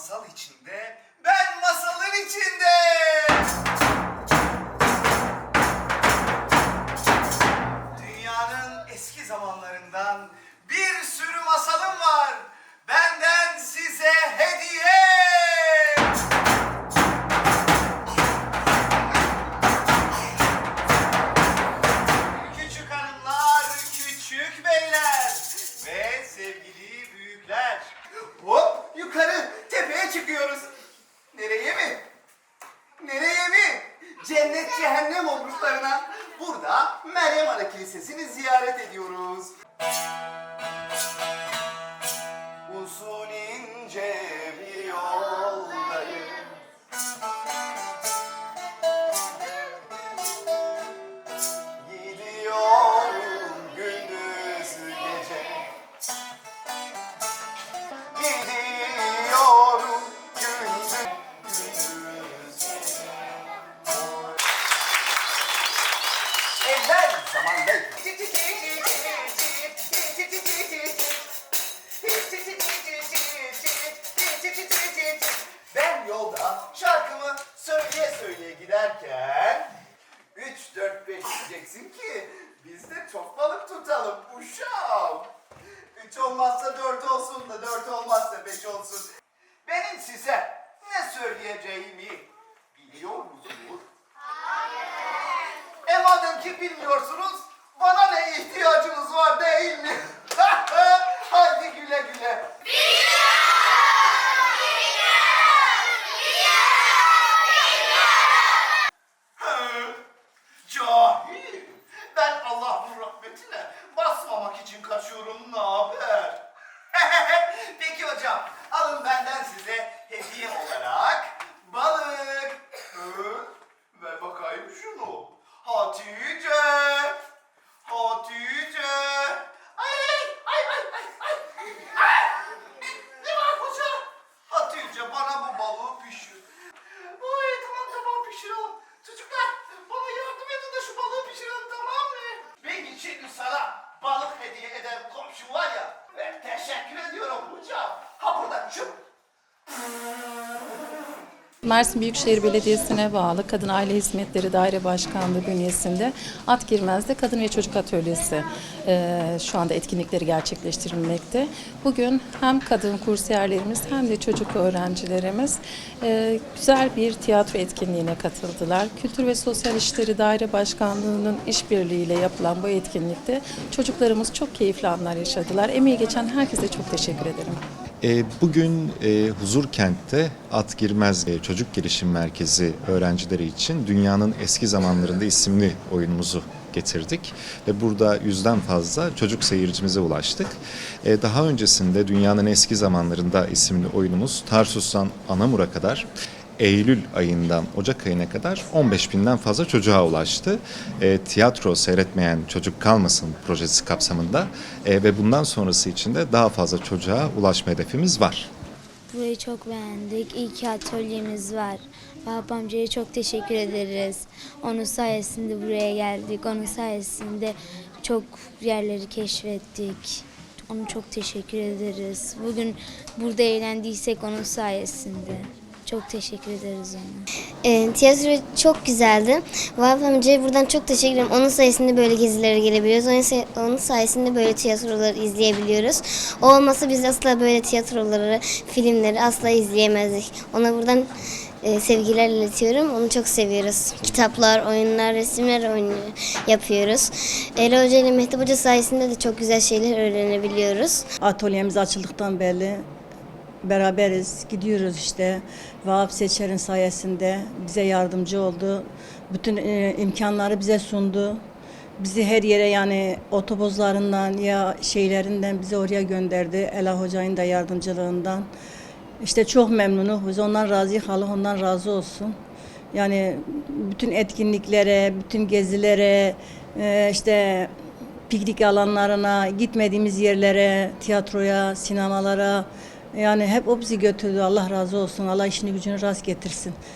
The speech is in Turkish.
masal içinde, ben masalın içinde. Dünyanın eski zamanlarından bir sürü masalım var. Benden size hediye. Çıkıyoruz? Nereye mi? Nereye mi? Cennet cehennem olmuşlarına. Burada Meryem Ana Kilisesi'ni ziyaret ediyoruz. 4 5 diyeceksin ki biz de çok balık tutalım uşağım. 3 olmazsa 4 olsun da 4 olmazsa 5 olsun. Benim size ne söyleyeceğimi biliyor musunuz? E madem ki bilmiyorsunuz, bana ne ihtiyacınız var değil mi? Haydi güle güle. Hı, Cahil. Ben Allah'ın rahmetine basmamak için kaçıyorum ne haber? Peki hocam, alın benden size hediye olarak balık. Hı? Ver bakayım şunu. Hatice. Sana balık hediye eden komşum var ya. Ben teşekkür ediyorum hocam. Ha buradan şu. Mersin Büyükşehir Belediyesi'ne bağlı Kadın Aile Hizmetleri Daire Başkanlığı bünyesinde Atgirmez'de Kadın ve Çocuk Atölyesi e, şu anda etkinlikleri gerçekleştirilmekte. Bugün hem kadın kursiyerlerimiz hem de çocuk öğrencilerimiz e, güzel bir tiyatro etkinliğine katıldılar. Kültür ve Sosyal İşleri Daire Başkanlığı'nın işbirliğiyle yapılan bu etkinlikte çocuklarımız çok keyifli anlar yaşadılar. Emeği geçen herkese çok teşekkür ederim. E, Bugün e, Huzur Kent'te At Girmez e, Çocuk Gelişim Merkezi öğrencileri için Dünyanın Eski Zamanlarında isimli oyunumuzu getirdik ve burada yüzden fazla çocuk seyircimize ulaştık. Daha öncesinde Dünyanın Eski Zamanlarında isimli oyunumuz Tarsus'tan Anamur'a kadar Eylül ayından Ocak ayına kadar 15 binden fazla çocuğa ulaştı. E, tiyatro seyretmeyen çocuk kalmasın projesi kapsamında e, ve bundan sonrası için de daha fazla çocuğa ulaşma hedefimiz var. Burayı çok beğendik. İyi ki atölyemiz var. Vahap amcaya çok teşekkür ederiz. Onun sayesinde buraya geldik. Onun sayesinde çok yerleri keşfettik. Onu çok teşekkür ederiz. Bugün burada eğlendiysek onun sayesinde. Çok teşekkür ederiz ona. E, tiyatro çok güzeldi. Vahap amcaya buradan çok teşekkür ederim. Onun sayesinde böyle gezilere gelebiliyoruz. Onun, say- onun sayesinde böyle tiyatroları izleyebiliyoruz. O olmasa biz asla böyle tiyatroları, filmleri asla izleyemezdik. Ona buradan e, sevgiler iletiyorum. Onu çok seviyoruz. Kitaplar, oyunlar, resimler oynuyor, yapıyoruz. Ela Hoca ile Mehtap Hoca sayesinde de çok güzel şeyler öğrenebiliyoruz. Atölyemiz açıldıktan beri beraberiz. Gidiyoruz işte. Vahap Seçer'in sayesinde bize yardımcı oldu. Bütün e, imkanları bize sundu. Bizi her yere yani otobüslarından ya şeylerinden bizi oraya gönderdi. Ela Hoca'nın da yardımcılığından. İşte çok memnunuz. Biz ondan razıyız. Allah ondan razı olsun. Yani bütün etkinliklere, bütün gezilere, e, işte piknik alanlarına, gitmediğimiz yerlere, tiyatroya, sinemalara yani hep o bizi götürdü. Allah razı olsun. Allah işini gücünü rast getirsin.